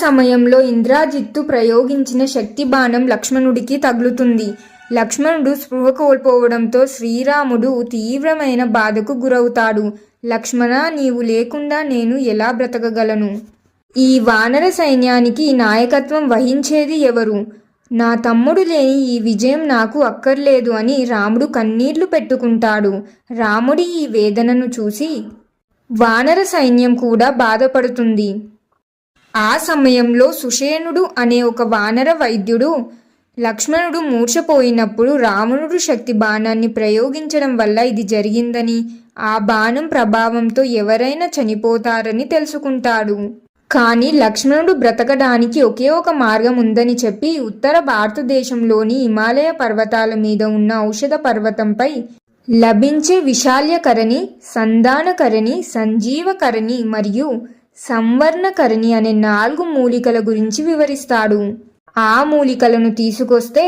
సమయంలో ఇంద్రాజిత్తు ప్రయోగించిన శక్తి బాణం లక్ష్మణుడికి తగులుతుంది. లక్ష్మణుడు స్పృహ కోల్పోవడంతో శ్రీరాముడు తీవ్రమైన బాధకు గురవుతాడు. లక్ష్మణ నీవు లేకుండా నేను ఎలా బ్రతకగలను? ఈ వానర సైన్యానికి నాయకత్వం వహించేది ఎవరు? నా తమ్ముడు లేని ఈ విజయం నాకు అక్కర్లేదు అని రాముడు కన్నీళ్ళు పెట్టుకుంటాడు. రాముడి ఈ వేదనను చూసి వానర సైన్యం కూడా బాధపడుతుంది. ఆ సమయంలో సుషేణుడు అనే ఒక వానర వైద్యుడు లక్ష్మణుడు మూర్ఛపోయినప్పుడు రావణుడు శక్తి బాణాన్ని ప్రయోగించడం వల్ల ఇది జరిగిందని ఆ బాణం ప్రభావంతో ఎవరైనా చనిపోతారని తెలుసుకుంటాడు. కానీ లక్ష్మణుడు బ్రతకడానికి ఒకే ఒక మార్గం ఉందని చెప్పి ఉత్తర భారతదేశంలోని హిమాలయ పర్వతాల మీద ఉన్న ఔషధ పర్వతంపై లభించే విశాల్యకరణి సంధానకరణి సంజీవకరణి మరియు సంవర్ణకరణి అనే నాలుగు మూలికల గురించి వివరిస్తాడు. ఆ మూలికలను తీసుకొస్తే